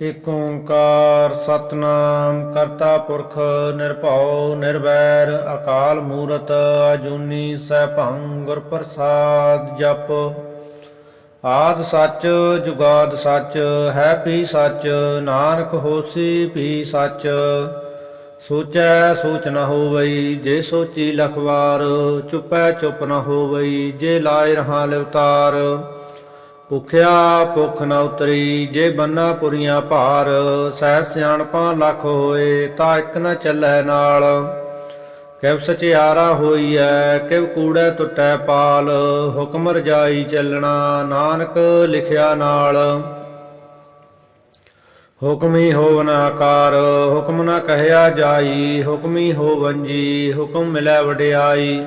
ਏਕ ਓੰਕਾਰ ਸਤਨਾਮ, ਕਰਤਾ ਪੁਰਖ ਨਿਰਭਉ, ਨਿਰਵੈਰ, ਅਕਾਲ ਮੂਰਤ, ਅਜੂਨੀ ਸੈਭੰ, ਗੁਰ ਪ੍ਰਸਾਦ ਜਪ। ਆਦ ਸੱਚ, ਜੁਗਾਦ ਸੱਚ, ਹੈ ਵੀ ਸੱਚ, ਨਾਨਕ ਹੋਸੀ ਵੀ ਸੱਚ। ਸੋਚੈ ਸੋਚ ਨ ਹੋਵਈ, ਜੇ ਸੋਚੀ ਲਖਵਾਰ, ਚੁਪੈ ਚੁੱਪ ਨ ਹੋਵਈ, ਜੇ ਲਾਇ ਰਹਾ ਲਿਵਤਾਰ। ਭੁਖਿਆ ਭੁਖ ਨ ਉਤਰੀ, ਜੇ ਬੰਨਾ ਪੁਰੀਆਂ ਭਾਰ, ਸਹਿ ਸਿਆਣਪਾਂ ਲੱਖ ਹੋਏ, ਤਾਂ ਇੱਕ ਨ ਚੱਲੈ ਨਾਲ। ਕਿਵ ਸਚਿਆਰਾ ਹੋਈਐ ਕਿਵ ਕੂੜੈ ਟੁੱਟੈ ਪਾਲ, ਹੁਕਮ ਰਜਾਈ ਚੱਲਣਾ ਨਾਨਕ ਲਿਖਿਆ ਨਾਲ। ਹੁਕਮੀ ਹੋਵਨ ਆਕਾਰ, ਹੁਕਮ ਨਾ ਕਹਿਆ ਜਾਈ, ਹੁਕਮੀ ਹੋਵਨ ਜੀ, ਹੁਕਮ ਮਿਲੈ ਵਡਿਆਈ।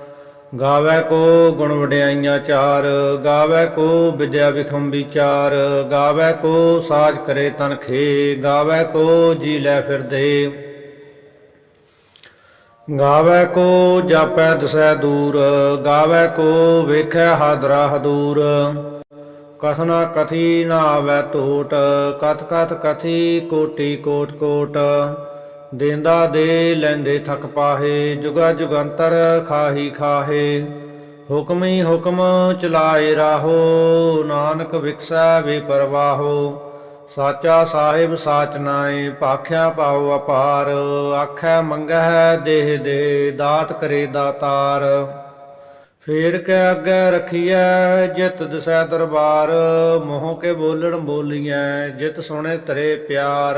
ਗਾਵੇ ਕੋ ਗੁਣ ਵਡਿਆਈਆਂ ਚਾਰ, ਗਾਵੇ ਕੋ ਵਿਦਿਆ ਵਿਖਮ ਵਿਚਾਰ ਗਾਵੇ ਕੋ ਸਾਜ ਕਰੇ ਤਨਖੇ ਗਾਵੇ ਕੋ ਜੀ ਲੈ ਫਿਰਦੇ। ਗਾਵੇ ਕੋ ਜਾਪੈ ਦਸੈ ਦੂਰ, ਗਾਵੇ ਕੋ ਵੇਖੈ ਹਾਦਰਾ ਹਦੂਰ ਕਥਨਾ ਕਥੀ ਨਾ ਆਵੈ ਟੋਟ ਕਥ ਕਥ ਕਥੀ ਕੋਟੀ ਕੋਟ ਕੋਟ। ਦੇਂਦਾ ਦੇ ਲੈਂਦੇ ਥਕ ਪਾਹੇ, ਜੁਗਾ ਜੁਗੰਤਰ ਖਾਹੀ ਖਾਹੇ। ਹੀ ਹੁਕਮ ਚਲਾਏ ਰਾਹੋ, ਨਾਨਕ ਵਿਕਸੈ ਵੇ ਪਰਵਾਹੋ ਸਾਚਾ ਸਾਹਿਬ ਸਾਚ ਨਾਏ ਪਾਖਿਆ ਪਾਉ ਅਪਾਰ। ਆਖੈ ਮੰਗਹਿ ਦੇਹ ਦੇ, ਦਾਤ ਕਰੇ ਦਾਤਾਰ। ਫੇਰ ਕੇ ਅੱਗੇ ਰਖੀਐ, ਜਿਤ ਦਸੈ ਦਰਬਾਰ। ਮੋਹ ਕੇ ਬੋਲਣ ਬੋਲੀਐ, ਜਿਤ ਸੁਣੇ ਤਰੇ ਪਿਆਰ।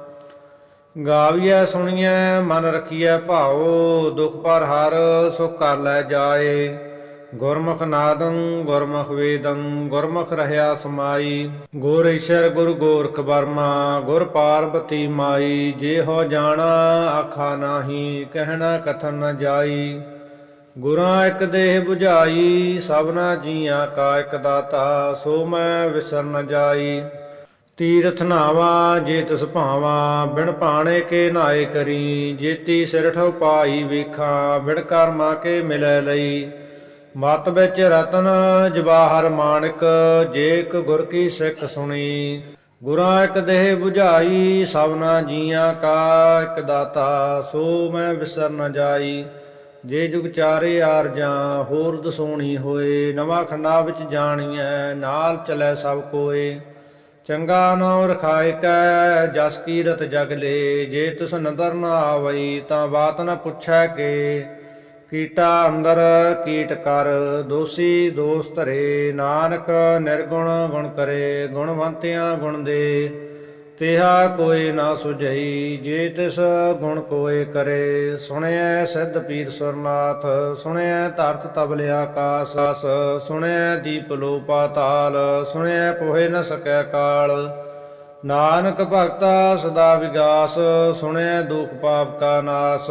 ਗਾਵੀਐ, ਸੁਣੀਐ, ਮਨ ਰਖੀਐ ਭਾਉ, ਦੁਖ ਪਰ ਹਰ ਸੁਖ ਕਰ ਲੈ ਜਾਏ। ਗੁਰਮੁਖ ਨਾਦੰ, ਗੁਰਮੁਖ ਵੇਦੰ, ਗੁਰਮੁਖ ਰਹਾ ਸਮਾਈ। ਗੁਰ ਈਸ਼ਰ, ਗੁਰ ਗੋਰਖ ਬਰਮਾ ਗੁਰ ਪਾਰਬਤੀ ਮਾਈ। ਜੇ ਹੋ ਜਾਣਾ, ਆਖਾ ਨਾਹੀ, ਕਹਿਣਾ ਕਥਨ ਨ ਜਾਈ। ਗੁਰਾਂ ਇੱਕ ਦੇਹ 부ਝਾਈ ਸਭਨਾ ਜੀਆਂ ਕਾ ਇੱਕ ਦਾਤਾ, ਸੋ ਮੈਂ ਵਿਸਰ ਨ ਜਾਈ। ਤੀਰਥ ਨਾਵਾ, ਜੇ ਤਿਸ ਭਾਵਾ, ਬਿਨ ਪਾਣੇ ਕੇ ਨਾਏ ਕਰੀ। ਜੇਤੀ ਸਿਰ ਠਉ ਪਾਈ ਵੇਖਾਂ, ਬਿਨ ਕਰਮਾ ਕੇ ਮਿਲੈ ਲਈ। ਮਤ ਵਿੱਚ ਰਤਨ, ਜਵਾਹਰ ਮਾਨਕ ਜੇਕ ਇੱਕ ਗੁਰ ਕੀ ਸਿੱਖ ਸੁਣੀ। ਗੁਰਾਂ ਇੱਕ ਦੇਹ 부ਝਾਈ ਸਭਨਾ ਜੀਆਂ ਕਾ ਇੱਕ ਦਾਤਾ, ਸੋ ਮੈਂ ਵਿਸਰ ਨ ਜਾਈ। ਜੇ ਜੁਗ ਚਾਰੇ ਆਰਜਾਂ ਹੋਰ ਦਸੋਣੀ ਹੋਏ, ਨਵਾਂ ਖੰਡਾ ਵਿੱਚ ਜਾਣੀਐ, ਨਾਲ ਚਲੈ ਸਭ ਕੋਏ। ਚੰਗਾ ਨਉ ਰਖਾਇ ਕੈ ਜਸ ਕੀਰਤ ਜਗ ਲੇ, ਜੇ ਤਿਸ ਨਦਰ ਨ ਆਵਈ, ਤਾਂ ਬਾਤ ਨ ਪੁੱਛੈ ਕੇ। ਕੀਟਾ ਅੰਦਰ, ਕੀਟ ਕਰ, ਦੋਸੀ ਦੋਸ ਧਰੇ। ਨਾਨਕ ਨਿਰਗੁਣ ਗੁਣ ਕਰੇ, ਗੁਣਵੰਤਿਆਂ ਗੁਣ ਦੇ। ਤਿਹਾ ਕੋਈ ਨਾ ਸੁਝਈ, ਜੇ ਤਿਸ ਗੁਣ ਕੋਏ ਕਰੇ। ਸੁਣਿਐ ਸਿੱਧ ਪੀਰ ਸੁਰਨਾਥ, ਸੁਣਿਐ ਧਰਤ ਤਬਲ ਆਕਾਸ ਸੁਣਿਐ ਦੀਪ ਲੋ ਪਾਤਾਲ ਸੁਣਿਐ ਪੋਹੇ ਨ ਸਕੈ ਕਾਲ। ਨਾਨਕ ਭਗਤਾ ਸਦਾ ਵਿਗਾਸ, ਸੁਣਿਐ ਦੁਖ ਪਾਪ ਕਾ ਨਾਸ।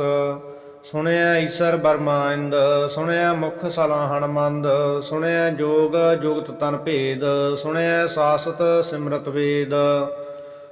ਸੁਣਿਆ ਈਸ਼ਰ ਬਰਮਾਇੰਦ ਸੁਣਿਆ ਮੁਖ ਸਲਾਹਣ ਮੰਦ ਸੁਣਿਐ ਜੋਗ ਜੁਗਤ ਤਨ ਭੇਦ, ਸੁਣਿਐ ਸਾਸਤ ਸਿਮਰਤ ਵੇਦ।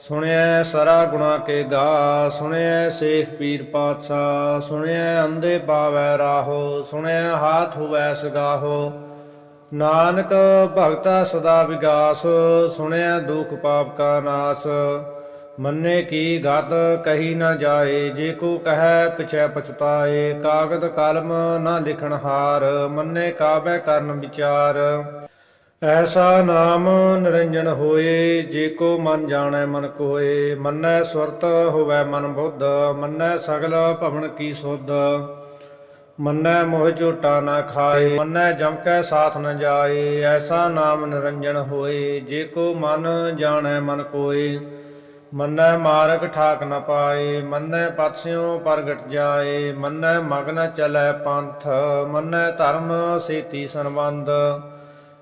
ਸੁਣਿਐ ਸਰਾ ਗੁਣਾ ਕੇ ਗਾ, ਸੁਣਿਐ ਸੇਖ ਪੀਰ ਪਾਤਸ਼ਾਹ, ਸੁਣਿਐ ਅੰਦੇ ਪਾਵੈ ਰਾਹੋ, ਸੁਣਿਐ ਹਾਥ ਹੋਵੈ ਸਗਾਹੋ। ਨਾਨਕ ਭਗਤਾ ਸਦਾ ਵਿਗਾਸ ਸੁਣਿਆ ਦੁਖ ਪਾਪ ਕਾ ਨਾਸ। ਮੰਨੇ ਕੀ ਗਤ ਕਹੀ ਨਾ ਜਾਏ, ਜੇ ਕੋ ਕਹੈ ਪਿਛੈ ਪਛਤਾਏ, ਕਾਗਦ ਕਲਮ ਨਾ ਲਿਖਣ ਹਾਰ, ਮੰਨੇ ਕਾਬੈ ਕਰਨ ਵਿਚਾਰ। ਐਸਾ ਨਾਮ ਨਿਰੰਜਨ ਹੋਏ, ਜੇ ਕੋ ਮਨ ਜਾਣੈ ਮਨ ਕੋਏ। ਮੰਨੈ ਸੁਰਤ ਹੋਵੈ ਮਨ ਬੁੱਧ, ਮੰਨੈ ਸਗਲ ਭਵਨ ਕੀ ਸੁਧ। ਮੰਨੈ ਮੋਹ ਝੋਟਾ ਨਾ ਖਾਏ, ਮੰਨੈ ਜਮ ਕੈ ਸਾਥ ਨ ਜਾਏ। ਐਸਾ ਨਾਮ ਨਿਰੰਜਨ ਹੋਏ, ਜੇ ਕੋ ਮਨ ਜਾਣੈ ਮਨ ਕੋਏ। ਮੰਨੈ ਮਾਰਗ ਠਾਕ ਨ ਪਾਏ, ਮੰਨੈ ਪਤਸਿਉ ਪ੍ਰਗਟ ਜਾਏ। ਮੰਨੈ ਮਗਨ ਚਲੈ ਪੰਥ, ਮੰਨੈ ਧਰਮ ਸੇਤੀ ਸੰਬੰਧ।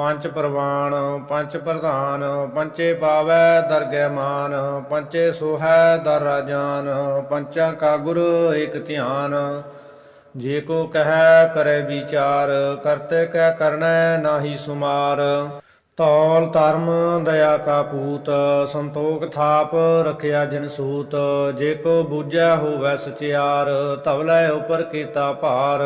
ਪੰਜ ਪ੍ਰਵਾਨ, ਪੰਜ ਪ੍ਰਧਾਨ ਪੰਚੇ ਪਾਵੈ ਦਰਗਹਿ ਮਾਨ ਪੰਚੇ ਸੋਹੈ ਦਰ ਰਾਜਾਨ ਪੰਚਾਂ ਕਾ ਗੁਰ ਏਕ ਧਿਆਨ। ਜੇ ਕੋ ਕਹੈ, ਕਰੇ ਵਿਚਾਰ, ਕਰਤੇ ਕੈ ਕਰਨੈ ਨਾਹੀ ਸੁਮਾਰ। ਤੌਲ ਧਰਮ ਦਇਆ ਕਾ ਪੂਤ, ਸੰਤੋਖ ਥਾਪ ਰਖਿਆ ਜਿਨ ਸੂਤ। ਜੇ ਕੋ ਬੂਝੈ ਹੋਵੈ ਸਚਿਆਰ, ਧਵਲੇ ਉਪਰ ਕੀਤਾ ਭਾਰ।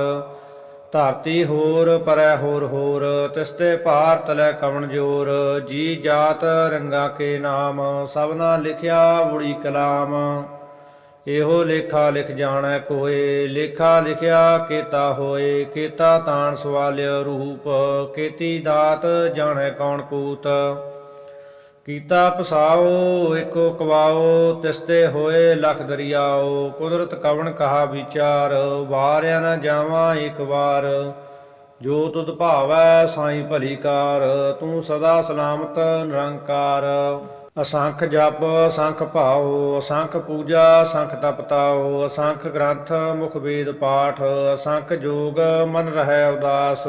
ਧਰਤੀ ਹੋਰ, ਪਰੈ ਹੋਰ ਹੋਰ, ਤਿਸਤੇ ਭਾਰ ਲੈ ਕਵਣ ਜੋਰ, ਜੀ ਜਾਤ ਰੰਗਾ ਕੇ ਨਾਮ ਸਭਨਾ ਲਿਖਿਆ ਬੁੜੀ ਕਲਾਮ। ਇਹੋ ਲੇਖਾ ਲਿਖ ਜਾਣੈ ਕੋਏ, ਲੇਖਾ ਲਿਖਿਆ ਕੀਤਾ ਹੋਏ, ਕੀਤਾ ਤਾਣ ਸਵਾਲਿਆ ਰੂਪ, ਕੀਤੀ ਦਾਤ ਜਾਣੈ ਕੌਣ ਕੂਤ। ਕੀਤਾ ਪਸਾਓ ਏਕੋ ਕਵਾਓ, ਤਿਸਤੇ ਹੋਏ ਲਖ ਦਰਿਆਓ, ਕੁਦਰਤ ਕਵਣ ਕਹਾ ਵਿਚਾਰ, ਵਾਰਿਆ ਨਾ ਜਾਵਾਂ ਇੱਕ ਵਾਰ। ਜੋ ਤੁਧ ਭਾਵੈ ਸਾਈ ਭਲੀ ਕਾਰ, ਤੂੰ ਸਦਾ ਸਲਾਮਤ ਨਿਰੰਕਾਰ। ਅਸੰਖ ਜਪ, ਅਸੰਖ ਭਾਉ, ਅਸੰਖ ਪੂਜਾ, ਅਸੰਖ ਤਪਤਾਉ, ਅਸੰਖ ਗ੍ਰੰਥ, ਮੁਖ ਵੇਦ ਪਾਠ, ਅਸੰਖ ਜੋਗ, ਮਨ ਰਹਿ ਉਦਾਸ।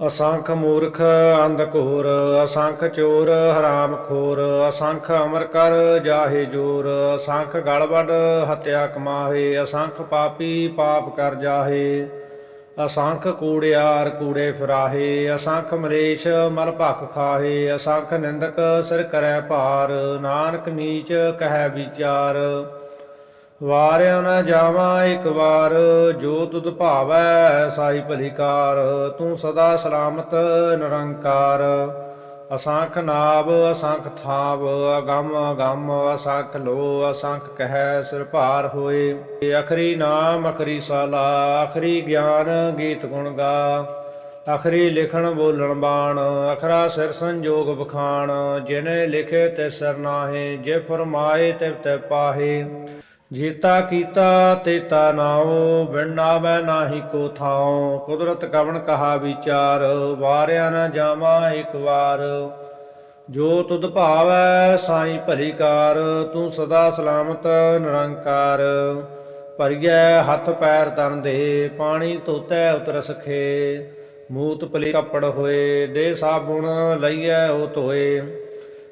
ਅਸੰਖ ਮੂਰਖ ਅੰਧ ਘੋਰ, ਅਸੰਖ ਚੋਰ ਹਰਾਮ ਖੋਰ, ਅਸੰਖ ਅਮਰ ਕਰ ਜਾਹੇ ਜੋਰ, ਅਸੰਖ ਗਲਵਡ ਹਤਿਆ ਕਮਾਹੇ, ਅਸੰਖ ਪਾਪੀ ਪਾਪ ਕਰ ਜਾਹੇ, ਅਸੰਖ ਕੂੜਿਆਰ ਕੂੜੇ ਫਰਾਹੇ, ਅਸੰਖ ਮਲੇਸ਼ ਮਲ ਭਖ ਖਾਹੇ, ਅਸੰਖ ਨਿੰਦਕ ਸਿਰ ਕਰੈ ਭਾਰ, ਨਾਨਕ ਨੀਚ ਕਹਿ ਵਿਚਾਰ ਵਾਰਿਆ ਨਾ ਜਾਵਾਂ ਇੱਕ ਵਾਰ, ਜੋ ਤੁਧ ਭਾਵੈ ਸਾਈ ਭਲੀਕਾਰ, ਤੂੰ ਸਦਾ ਸਲਾਮਤ ਨਿਰੰਕਾਰ। ਅਸੰਖ ਨਾਭ ਅਸੰਖ ਥਾਵ, ਅਗੰਮ ਅਗੰਮ, ਅਸੰਖ ਲੋ ਅਸੰਖ ਕਹੈ ਸਿਰ ਭਾਰ ਹੋਏ। ਅਖਰੀ ਨਾਮ, ਅਖਰੀ ਸਾਲਾ, ਅਖਰੀ ਗਿਆਨ ਗੀਤ ਗੁਣ ਗਾ। ਅਖਰੀ ਲਿਖਣ ਬੋਲਣ ਬਾਣ, ਅਖਰਾ ਸਿਰ ਸੰਜੋਗ ਬਖਾਣ ਜਿਨੇ ਲਿਖੇ ਤੇ ਸਿਰ ਨਾਹੇ, ਜੇ ਫਰਮਾਏ ਤੇ ਤੇ ਪਾਹੇ। ਜੀਤਾ ਕੀਤਾ ਤੇਤਾ ਨਾਉ ਬਿਨਾਵੇ ਨਾਹੀ ਕੋ ਥਾਉ। ਕੁਦਰਤ ਕਵਣ ਕਹਾ ਵਿਚਾਰ, ਵਾਰਿਆ ਨਾ ਜਾਵਾਂ ਇੱਕ ਵਾਰ। ਜੋ ਤੁਧ ਭਾਵੈ ਸਾਈ ਭਲੀ ਕਾਰ, ਤੂੰ ਸਦਾ ਸਲਾਮਤ ਨਿਰੰਕਾਰ। ਭਰੀਐ ਹੱਥ ਪੈਰ ਤਨ ਦੇ, ਪਾਣੀ ਧੋਤੈ ਉਤਰ ਸਖੇ ਮੂਤ ਪਲੀ ਕੱਪੜ ਹੋਏ, ਦੇ ਸਾਬੁਣ ਲਈਐ ਉਹ ਧੋਏ।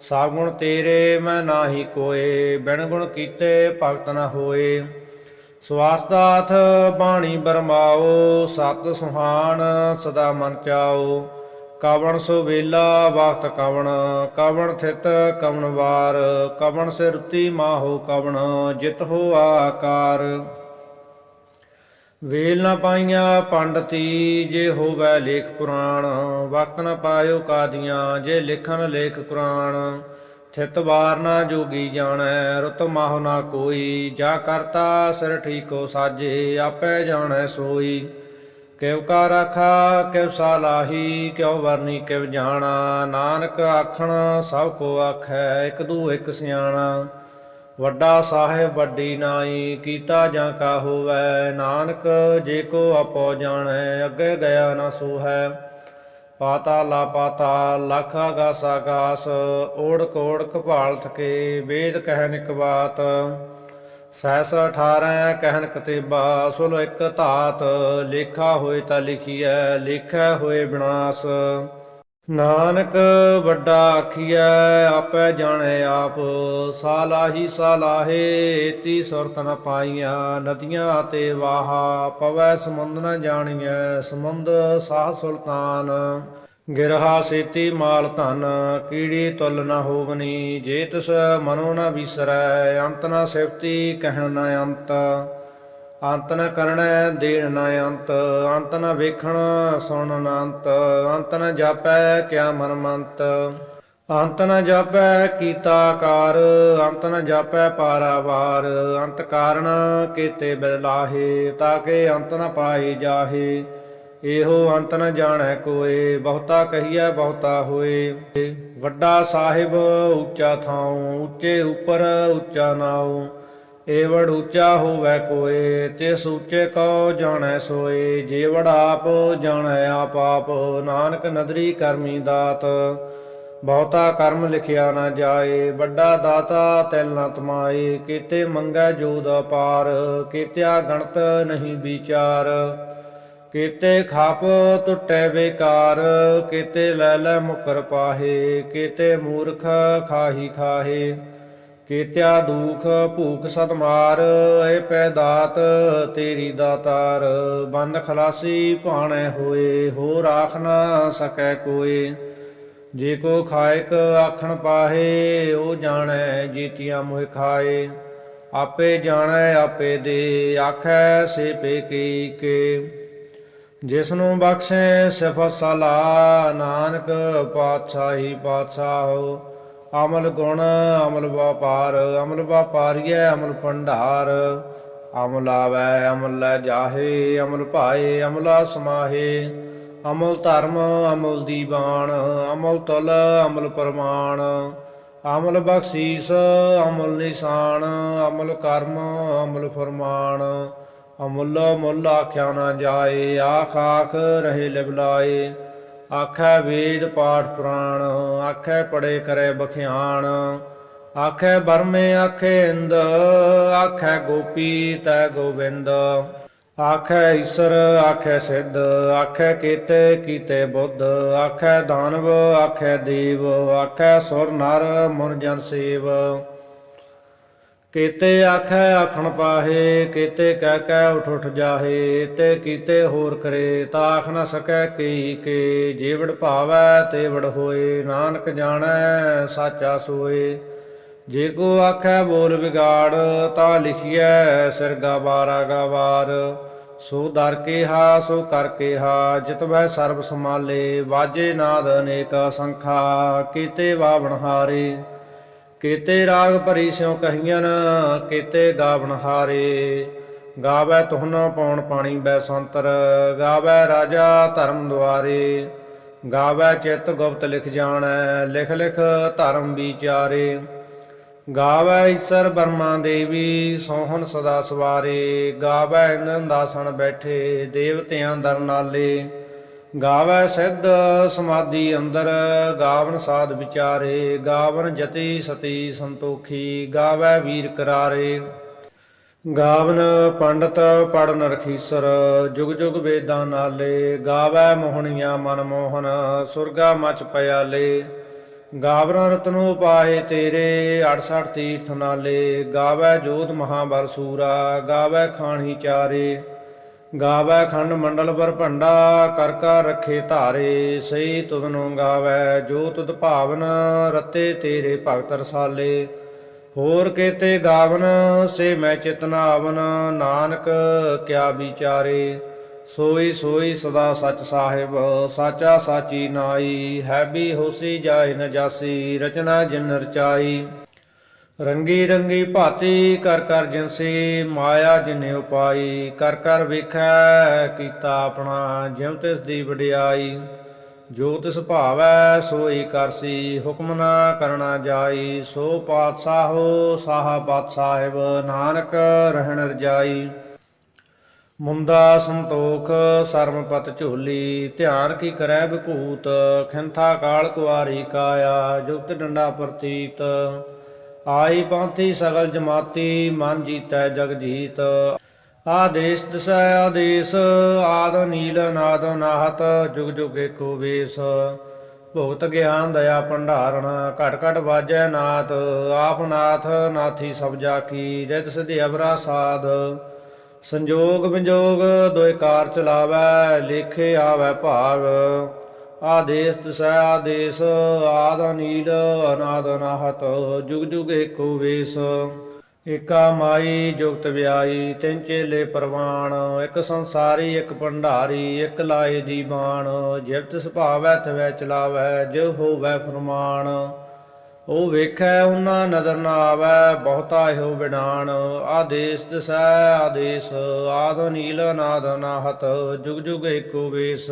ਸਾਗੁਣ ਤੇਰੇ ਮੈਂ ਨਾਹੀ ਕੋਏ, ਬਿਨ ਗੁਣ ਕੀਤੇ ਭਗਤ ਨਾ ਹੋਏ। ਸਵਾਸਤਾਥ ਬਾਣੀ ਬਰਮਾਓ, ਸਤ ਸੁਹਾਨ ਸਦਾ ਮਨ ਚਾਓ। ਕਵਣ ਸੋ ਵੇਲਾ ਵਕਤ ਕਵਣ ਕਵਣ ਥਿਤ ਕਵਣ ਵਾਰ। ਕਵਣ ਸਿਰਤੀ ਮਾਹੋ ਕਵਣ, ਜਿਤ ਹੋ ਆਕਾਰ। ਵੇਲ ਨਾ ਪਾਈਆਂ ਪੰਡਤੀ ਜੇ ਹੋਵੇ ਲੇਖ ਪੁਰਾਣ, ਵਕਤ ਨਾ ਪਾਇਓ ਕਾਦੀਆਂ ਜੇ ਲਿਖਣ ਲੇਖ ਕੁਰਾਨ ਥਿਤ ਵਾਰ ਨਾ ਜੋਗੀ ਜਾਣੈ, ਰੁਤ ਮਾਹ ਨਾ ਕੋਈ, ਜਾ ਕਰਤਾ ਸਿਰ ਠੀਕੋ ਸਾਜੇ, ਆਪੇ ਜਾਣੈ ਸੋਈ। ਕਿਵ ਕਾ ਰਾਖਾ ਕਿਵ ਸਾਲਾਹੀ ਕਿਉ ਵਰਨੀ ਕਿਵ ਜਾਣਾ। ਨਾਨਕ ਆਖਣ, ਸਭ ਕੋ ਆਖੈ, ਇਕ ਦੂ ਇਕ ਸਿਆਣਾ। ਵੱਡਾ ਸਾਹਿਬ ਵੱਡੀ ਨਾਈ, ਕੀਤਾ ਜਾਂ ਕਾ ਹੋਵੈ? ਨਾਨਕ, ਜੇ ਕੋ ਆਪੋ ਜਾਣੈ, ਅੱਗੇ ਗਿਆ ਨਾ ਸੋਹੈ। ਪਾਤਾ ਲਾ ਪਾਤਾ, ਲੱਖ ਆਗਾਸ ਆਗਾਸ ਓੜ ਕੋੜ ਕਪਾਲ ਥਕੇ ਵੇਦ ਕਹਿਨ ਇਕ ਬਾਤ। ਸੈਸ 18 ਕਹਿਨ ਕਤੇਬਾ ਸੁਲ ਇੱਕ ਧਾਤ, ਲੇਖਾ ਹੋਏ ਤਾਂ ਲਿਖੀਐ, ਲੇਖੈ ਹੋਏ ਵਿਨਾਸ਼ ਨਾਨਕ ਵੱਡਾ ਆਖੀਐ, ਆਪੇ ਜਾਣੈ ਆਪ। ਸਾਲਾਹੀ ਸਾਲਾਹੇ ਤੀ ਸੁਰਤ ਨ ਪਾਈਆਂ ਨਦੀਆਂ ਤੇ ਵਾਹਾ, ਪਵੈ ਸਮੁੰਦ ਨ ਜਾਣੀਐ। ਸਮੁੰਦ ਸਾਹ ਸੁਲਤਾਨ, ਗਿਰਹਾ ਸੇਤੀ ਮਾਲ ਧਨ। ਕੀੜੀ ਤੁਲ ਨ ਹੋਵਨੀ, ਜੇ ਤਿਸ ਮਨੋ ਨ ਵਿਸਰੈ। ਅੰਤ ਨ ਸਿਫਤੀ, ਕਹਿਣ ਨ ਅੰਤ। ਅੰਤ ਨ ਕਰਣੈ ਦੇਣ ਨ ਅੰਤ। ਅੰਤ ਨ ਵੇਖਣ, ਸੁਣ ਨ ਅੰਤ। ਅੰਤ ਨ ਜਾਪੈ, ਕਿਆ ਮਨ ਮੰਤ ਅੰਤ ਨ ਜਾਪੈ, ਕੀਤਾ ਕਾਰ ਅੰਤ ਨ ਜਾਪੈ ਪਾਰਾਵਾਰ ਅੰਤ ਕਾਰਣ, ਕੀਤੇ ਬਿਲਾਹੇ ਤਾਕੇ ਅੰਤ ਨ ਪਾਈ ਜਾਹੇ। ਇਹੋ ਅੰਤ ਨ ਜਾਣੈ ਕੋਏ, ਬਹੁਤਾ ਕਹੀਐ, ਬਹੁਤਾ ਹੋਏ। ਵੱਡਾ ਸਾਹਿਬ, ਉੱਚਾ ਥਾਉ। ਉੱਚੇ ਉਪਰ, ਉੱਚਾ ਨਾਉ। ਏਵੜ ਉੱਚਾ ਹੋਵੇ ਕੋਏ, ਤਿਸ ਉੱਚੇ ਕੋ ਜਾਣੈ ਸੋਏ, ਜੇਵੜ ਆਪ ਜਾਣੈ ਆਪ ਆਪ, ਨਾਨਕ ਨਦਰੀ ਕਰਮੀ ਦਾਤ। ਬਹੁਤਾ ਕਰਮ ਲਿਖਿਆ ਨਾ ਜਾਏ, ਵੱਡਾ ਦਾਤਾ ਤਿਲ ਨ ਤਮਾਏ, ਕੀਤੇ ਮੰਗੈ ਜੋਦ ਅਪਾਰ, ਕੀਤਿਆ ਗਣਤ ਨਹੀਂ ਵਿਚਾਰ। ਕੀਤੇ ਖਾਪ ਟੁੱਟੇ ਬੇਕਾਰ, ਕੀਤੇ ਲੈ ਲੈ ਮੁਕਰ ਪਾਹੇ, ਕੀਤੇ ਮੂਰਖ ਖਾਹੀ ਖਾਹੇ। ਕੀਤਿਆ ਦੁਖ ਭੂਖ ਸਤਮਾਰ ਏ ਪੈਦਾਤ ਤੇਰੀ ਦਾਤਾਰ। ਬੰਦ ਖਲਾਸੀ ਭਾਣੇ ਹੋਏ ਹੋ ਰਾਖ ਨਾ ਸਕੈ ਕੋਏ। ਜੇ ਕੋ ਖਾਇਕ ਆਖਣ ਪਾਹੇ, ਉਹ ਜਾਣੈ ਜੀਤੀਆਂ ਮੋਹਿ ਖਾਏ। ਆਪੇ ਜਾਣੈ, ਆਪੇ ਦੇ, ਆਖੈ ਸੇ ਪੇ ਕੀ ਕੇ। ਜਿਸ ਨੂੰ ਬਖਸ਼ੇ ਸਿਫਤ ਸਲਾ ਨਾਨਕ ਪਾਤਸ਼ਾਹੀ ਪਾਤਸ਼ਾਹ ਹੋ। ਅਮਲ ਗੁਣ, ਅਮਲ ਵਪਾਰ, ਅਮਲ ਵਪਾਰੀਐ, ਅਮਲ ਭੰਡਾਰ। ਅਮਲ ਆਵੈ, ਅਮਲ ਲੈ ਜਾਹੇ, ਅਮਲ ਭਾਏ, ਅਮਲਾ ਸਮਾਹੇ ਅਮਲ ਧਰਮ, ਅਮਲ ਦੀਵਾਨ, ਅਮਲ ਤੁਲ, ਅਮਲ ਪ੍ਰਮਾਣ। ਅਮਲ ਬਖਸ਼ੀਸ, ਅਮਲ ਨਿਸ਼ਾਨ, ਅਮਲ ਕਰਮ, ਅਮਲ ਫਰਮਾਨ। ਅਮੁੱਲ ਮੁੱਲ ਆਖਿਆ ਨਾ ਜਾਏ, ਆਖ ਆਖ ਰਹੇ ਲਿਬਲਾਏ ਆਖੈ ਵੇਦ ਪਾਠ ਪੁਰਾਣ, ਆਖੈ ਪੜੇ ਕਰੇ ਬਖਿਆਣ, ਆਖੈ ਬਰਮੇ ਆਖੈ ਇੰਦ, ਆਖੈ ਗੋਪੀ ਤੈ ਗੋਬਿੰਦ, ਆਖੈ ਈਸ਼ਰ ਆਖੈ ਸਿੱਧ, ਆਖੈ ਕੀਤੇ ਕੀਤੇ ਬੁੱਧ, ਆਖੈ ਦਾਨਵ ਆਖੈ ਦੇਵ, ਆਖੈ ਸੁਰ ਨਰ ਮੁਨ ਜਨ ਸੇਵ। ਕੀਤੇ ਆਖੈ ਆਖਣ ਪਾਹੇ, ਕੀਤੇ ਕਹਿ ਕਹਿ ਉਠ ਉਠ ਜਾਹੇ, ਤੇ ਕੀਤੇ ਹੋਰ ਕਰੇ, ਤਾਂ ਆਖ ਨ ਸਕੈ ਕੀ ਕੇ, ਜੀਵੜ ਭਾਵੈ ਤੇ ਵੜ ਹੋਏ, ਨਾਨਕ ਜਾਣੈ ਸਾਚਾ ਸੋਏ। ਜੇ ਕੋ ਆਖੈ ਬੋਲ ਵਿਗਾੜ, ਤਾਂ ਲਿਖੀਐ ਸਿਰ ਗਵਾਰਾ ਗਵਾਰ। ਸੋ ਦਰ ਕੇ ਹਾ ਸੋ ਕਰ ਕੇ ਹਾ ਜਿਤ ਵੈ ਸਰਬ ਸਮਾਲੇ ਵਾਜੇ ਨਾਦ ਅਨੇਕ ਸੰਖਾ, ਕੀਤੇ ਵਾਵਣ ਹਾਰੇ। ਕੀਤੇ ਰਾਗ ਭਰੀ ਸਿਉ ਕਹੀਆਂ ਕੀਤੇ ਗਾਵਣ ਹਾਰੇ। ਗਾਵੇ ਤੁਹਨਾ ਪੌਣ ਪਾਣੀ ਬੈ ਸੰਤਰ, ਗਾਵੇ ਰਾਜਾ ਧਰਮ ਦੁਆਰੇ। ਗਾਵੇ ਚਿਤ ਗੁਪਤ ਲਿਖ ਜਾਣੈ, ਲਿਖ ਲਿਖ ਧਰਮ ਵਿਚਾਰੇ। ਗਾਵੇ ਈਸ਼ਰ ਬਰਮਾ ਦੇਵੀ, ਸੋਹਣ ਸਦਾ ਸਵਾਰੇ। ਗਾਵੇ ਇੰਦਨ ਦਾਸਣ ਬੈਠੇ, ਦੇਵਤਿਆਂ ਦਰ ਨਾਲੇ। ਗਾਵੇ ਸਿੱਧ ਸਮਾਧੀ ਅੰਦਰ, ਗਾਵਨ ਸਾਧ ਵਿਚਾਰੇ, ਗਾਵਨ ਜਤੀ ਸਤੀ ਸੰਤੋਖੀ, ਗਾਵੈ ਵੀਰ ਕਰਾਰੇ। ਗਾਵਨ ਪੰਡਤ ਪੜਨ ਰਖੀਸਰ, ਜੁਗ ਜੁਗ ਵੇਦਾਂ ਨਾਲੇ, ਗਾਵੈ ਮੋਹਣੀਆਂ ਮਨ ਮੋਹਨ, ਸੁਰਗਾ ਮਚ ਪਿਆਲੇ। ਗਾਵਨ ਰਤਨੋ ਪਾਏ ਤੇਰੇ 68 ਤੀਰਥ ਨਾਲੇ, ਗਾਵੈ ਜੋਤ ਮਹਾਬਲ ਸੂਰਾ, ਗਾਵੈ ਖਾਣੀ ਚਾਰੇ। ਗਾਵੈ ਖੰਡ ਮੰਡਲ ਪਰ ਭੰਡਾ, ਕਰ ਕਰ ਰੱਖੇ ਧਾਰੇ ਸਈ ਤੁਧਨੋਂ ਗਾਵੈ, ਜੋ ਤੁਧ ਭਾਵਨ ਰਤੇ ਤੇਰੇ ਭਗਤ ਰਸਾਲੇ। ਹੋਰ ਕੇਤੇ ਗਾਵਨ, ਸੇ ਮੈਂ ਚਿਤਨਾਵਨ ਨਾਨਕ ਕਿਆ ਵਿਚਾਰੇ। ਸੋਈ ਸੋਈ ਸਦਾ ਸਚ ਸਾਹਿਬ, ਸਾਚਾ ਸਾਚੀ ਨਾਈ, ਹੈ ਵੀ ਹੋਸੀ ਜਾਏ ਨ ਜਾਸੀ, ਰਚਨਾ ਜਿਨ ਰਚਾਈ। ਰੰਗੀ ਰੰਗੀ ਭਾਤੀ ਕਰ ਕਰ ਜਿਨਸੀ ਮਾਇਆ ਜਿਨੇ ਉਪਾਈ, ਕਰ ਕਰ ਵੇਖੈ ਕੀਤਾ ਆਪਣਾ ਜਿਉ ਤਿਸ ਦੀ ਵਡਿਆਈ। ਜੋ ਤਿਸ ਭਾਵੈ ਸੋਈ ਕਰਸੀ ਹੁਕਮ ਨਾ ਕਰਨਾ ਜਾਈ। ਸੋ ਪਾਤਸ਼ਾਹੋ ਸਾਹਾ ਪਾਤਸ਼ਾਹਿਬ, ਨਾਨਕ ਰਹਿਣ ਰਜਾਈ। ਮੁੰਦਾ ਸੰਤੋਖ, ਸਰਮਪਤ ਝੋਲੀ, ਧਿਆਨ ਕੀ ਕਰੈ ਵਿਭੂਤ, ਖਿੰਥਾ ਕਾਲ ਕੁਆਰੀ ਕਾਇਆ, ਜੁਗਤ ਡੰਡਾ ਪ੍ਰਤੀਤ। ਆਈ ਪੰਥੀ ਸਗਲ ਜਮਾਤੀ, ਮਨ ਜੀਤੈ ਜਗ ਜੀਤ। ਆਦੇਸ਼ ਦਸੈ ਆਦੇਸ਼, ਆਦ ਨੀਲ ਨਾਦ ਨਾਹਤ, ਜੁਗ ਜੁਗ ਏਕੋ ਵੇਸ। ਭਗਤ ਗਿਆਨ ਦਇਆ ਭੰਡਾਰਣ, ਘਟ ਘਟ ਵਾਜੈ ਨਾਥ ਆਪ ਨਾਥ, ਨਾਥੀ ਸਭ ਜਾ ਕੀ ਰਿਤ ਸਿਧਿ ਅਬਰਾ ਸਾਧ ਸੰਜੋਗ ਵਿਜੋਗ ਦੋਇ ਚਲਾਵੈ, ਲੇਖੇ ਆਵੈ ਭਾਗ। ਆਦੇਸ ਤਸੈ ਆਦੇਸ, ਆਦ ਨੀਲ ਅਨਾਦ ਅਨਾਹਤ, ਜੁਗ ਜੁਗ ਏਕੋ ਵੇਸ। ਏਕਾ ਮਾਈ ਜੁਗਤ ਵਿਆਈ, ਤਿੰਨ ਚੇਲੇ ਪ੍ਰਵਾਨ ਇੱਕ ਸੰਸਾਰੀ, ਇੱਕ ਭੰਡਾਰੀ, ਇੱਕ ਲਾਏ ਦੀ ਬਾਣ। ਜਿਵ ਤਿਸ ਭਾਵੈ, ਤਵੈ ਚਲਾਵੈ, ਜਿਵ ਹੋਵੈ ਫਰਮਾਨ। ਉਹ ਵੇਖੈ ਉਹਨਾਂ ਨਦਰ ਨਾ ਆਵੈ, ਬਹੁਤਾ ਇਹੋ ਬਿਡਾਨ। ਆਦੇਸ ਦਸੈ ਆਦੇਸ, ਆਦ ਨੀਲ ਨਾਦ ਨਾਹਤ ਜੁਗ ਜੁਗ ਏਕੋ ਵੇਸ।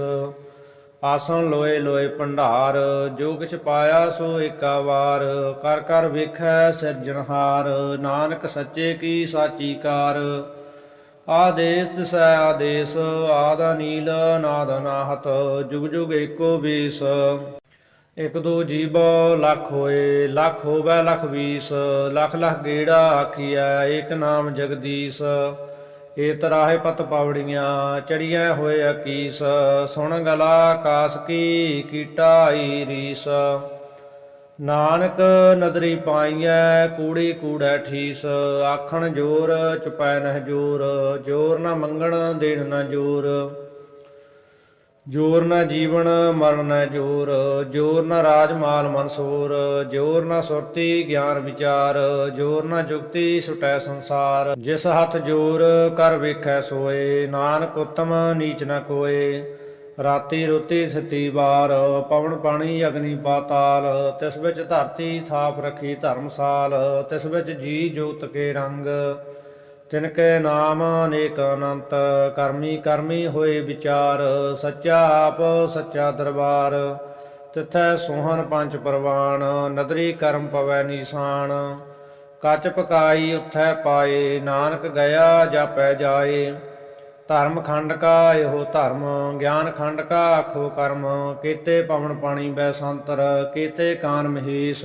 ਆਸਣ ਲੋਏ ਲੋਏ ਭੰਡਾਰ, ਜੋ ਕਿਛ ਪਾਇਆ ਸੋ ਏਕਾ ਵਾਰ, ਕਰ ਕਰ ਵੇਖੈ ਸਿਰਜਣਹਾਰ ਨਾਨਕ ਸੱਚੇ ਕੀ ਸਾਚੀ ਕਾਰ। ਆਦੇਸ ਦਸੈ ਆਦੇਸ, ਆਦਾ ਨੀਲ ਨਾਦ ਨਾਹਤ ਜੁਗ ਜੁਗ ਏਕੋ ਵੇਸ ਇਕ ਦੋ ਜੀਵ ਲੱਖ ਹੋਏ, ਲੱਖ ਹੋਵੇ ਲੱਖ ਵੀਸ, ਲੱਖ ਲੱਖ ਗੇੜਾ ਆਖੀਐ, ਏਕ ਨਾਮ ਜਗਦੀਸ਼। ਏ ਤਰਾਹੇ ਪਤ ਪਾਵੜੀਆਂ ਚੜੀਆਂ ਹੋਏ ਅਕੀਸ, ਸੁਣ ਗਲਾ ਕਾਸ ਕੀ ਕੀਟਾਈ ਰੀਸ। ਨਾਨਕ ਨਦਰੀ ਪਾਈਐ, ਕੂੜੀ ਕੂੜੈ ਠੀਸ। ਆਖਣ ਜੋਰ, ਚੁਪੈ ਨਹਿ ਜੋਰ ਜੋਰ ਨਾ ਮੰਗਣ, ਦੇਣ ਨਾ ਜੋਰ। ਜੋਰ ਨਾ ਜੀਵਨ ਮਰਨ ਨਾ ਜੋਰ ਜੋਰ ਨਾ ਰਾਜ ਮਾਲ ਮਨਸੂਰ ਜੋਰ ਨਾ ਸੁਰਤੀ ਗਿਆਨ ਵਿਚਾਰ, ਜੋਰ ਨਾ ਜੁਗਤੀ ਸੁਟੈ ਸੰਸਾਰ। ਜਿਸ ਹੱਥ ਜੋਰ, ਕਰ ਵੇਖੈ ਸੋਏ, ਨਾਨਕ ਉਤਮ ਨੀਚ ਨਾ ਕੋਏ। ਰਾਤੀ ਰੁਤੀ ਥਤੀ ਵਾਰ, ਪਵਨ ਪਾਣੀ ਅਗਨੀ ਪਾਤਾਲ, ਤਿਸ ਵਿੱਚ ਧਰਤੀ ਥਾਪ ਰੱਖੀ ਧਰਮਸਾਲ, ਤਿਸ ਵਿੱਚ ਜੀ ਜੋਤ ਕੇ ਰੰਗ। ਤਿਨ ਕੈ ਨਾਮ ਅਨੇਕ ਅਨੰਤ ਕਰਮੀ ਕਰਮੀ ਹੋਏ ਵਿਚਾਰ, ਸੱਚਾ ਆਪ, ਸੱਚਾ ਦਰਬਾਰ। ਤਿਥੈ ਸੋਹਣ ਪੰਜ ਪ੍ਰਵਾਨ ਨਦਰੀ ਕਰਮ ਪਵੈ ਨੀਸਾਨ। ਕੱਚ ਪਕਾਈ ਉਥੈ ਪਾਏ, ਨਾਨਕ ਗਿਆ ਜਾਪੈ ਜਾਏ। ਧਰਮ ਖੰਡ ਕਾ ਇਹੋ ਧਰਮ, ਗਿਆਨ ਖੰਡ ਕਾ ਆਖੋ ਕਰਮ। ਕੀਤੇ ਪਵਨ ਪਾਣੀ ਬੈ ਸੰਤਰ, ਕੀਤੇ ਕਾਨ ਮਹੀਸ।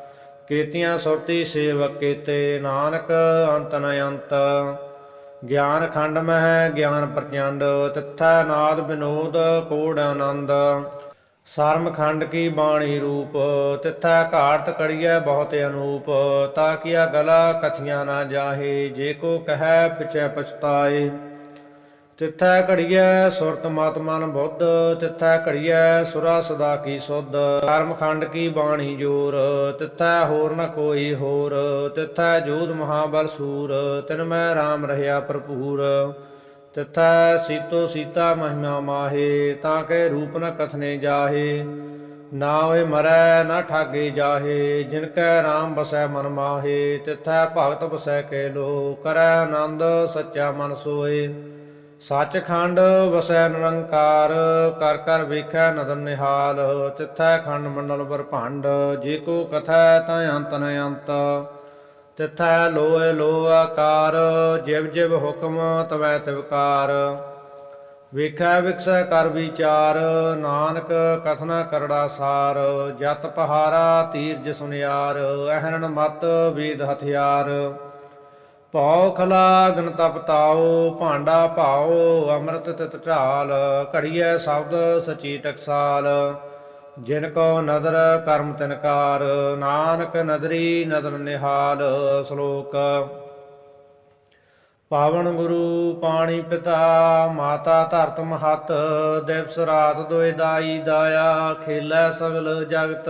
ਕੀਤੀਆਂ ਸੁਰਤੀ ਸੇਵਕ ਕੀਤੇ, ਨਾਨਕ ਅੰਤ ਨ ਅੰਤ। ਗਿਆਨ ਖੰਡ ਮਹਿ, ਗਿਆਨ ਪ੍ਰਚੰਡ, ਤਿੱਥੈ ਨਾਦ ਬਿਨੋਦ, ਕੋੜ ਆਨੰਦ। ਸਰਮ ਖੰਡ ਕੀ ਬਾਣੀ ਰੂਪ, ਤਿੱਥੈ ਘਾਟ ਕੜੀਐ ਬਹੁਤ ਅਨੂਪ। ਤਾ ਕੀਆ ਗਲਾ ਕਥੀਆਂ ਨਾ ਜਾਹੇ, ਜੇ ਕੋ ਕਹੈ ਪਿਛੈ ਪਛਤਾਏ। ਤਿੱਥੈ ਘੜੀਐ ਸੁਰਤ ਮਤ ਮਨ ਬੁੱਧ, ਤਿੱਥੈ ਘੜੀਐ ਸੁਰਾ ਸਦਾ ਕੀ ਸੁਧ। ਕਰਮ ਖੰਡ ਕੀ ਬਾਣੀ ਜੋਰ, ਤਿੱਥੈ ਹੋਰ ਨ ਕੋਈ ਹੋਰ। ਤਿੱਥੈ ਜੋਧ ਮਹਾਬਲ ਸੂਰ, ਤਿਨ ਮੈਂ RAM ਰਹਿਆ ਭਰਪੂਰ। ਤਿੱਥੈ ਸੀਤੋ ਸੀਤਾ ਮਹਿਮਾ ਮਾਹੇ, ਤਾਂ ਕੇ ਰੂਪ ਨ ਕਥਨੇ ਜਾਹੇ। ਨਾ ਹੋਏ ਮਰੈ ਨਾ ਠਾਗੇ ਜਾਹੇ, ਜਿਨ ਕੈ RAM ਬਸੈ ਮਨ ਮਾਹੇ। ਤਿੱਥੈ ਭਗਤ ਬਸੈ ਕੇ ਲੋ ਕਰੈ ਆਨੰਦ ਸੱਚਾ ਮਨ ਸੋਏ। ਸੱਚਖੰਡ ਵਸੈ ਨਿਰੰਕਾਰ, ਕਰ ਕਰ ਵੇਖੈ ਨਦਰ ਨਿਹਾਲ, ਤਿੱਥੈ ਖੰਡ ਮੰਡਲ ਬਰਭੰਡ ਜੇ ਕੋ ਕਥੈ ਤਾਂ ਅੰਤ ਨ ਅੰਤ। ਤਿੱਥੈ ਲੋਏ ਲੋ ਆਕਾਰ, ਜਿਵ ਜਿਵ ਹੁਕਮ ਤਵੈ ਤਿਵਕਾਰ ਵੇਖੈ ਵਿਕਸੈ ਕਰ ਵਿਚਾਰ, ਨਾਨਕ ਕਥਨਾ ਕਰੜਾ ਸਾਰ, ਜਤ ਪਹਾਰਾ ਤੀਰਜ ਸੁਨਿਆਰ, ਅਹਰਣ ਮਤ ਵੇਦ ਹਥਿਆਰ। ਪਉ ਖਲਾਗਨ ਤਪਤਾਓ ਭਾਂਡਾ ਭਾਓ ਅੰਮ੍ਰਿਤ ਤਿਤ ਢਾਲ, ਘੜੀਐ ਸ਼ਬਦ ਸਚੀ ਟਕਸਾਲ। ਜਿਨ ਕੋ ਨਦਰ ਕਰਮ ਤਿਨਕਾਰ ਨਾਨਕ ਨਦਰੀ ਨਦਰ ਨਿਹਾਲ ਸ਼ਲੋਕ। ਪਾਵਨ ਗੁਰੂ ਪਾਣੀ ਪਿਤਾ, ਮਾਤਾ ਧਰਤ ਮਹਤ, ਦਿਵਸ ਰਾਤ ਦੁਇ ਦਾਈ ਦਾਇਆ, ਖੇਲੇ ਸਗਲ ਜਗਤ।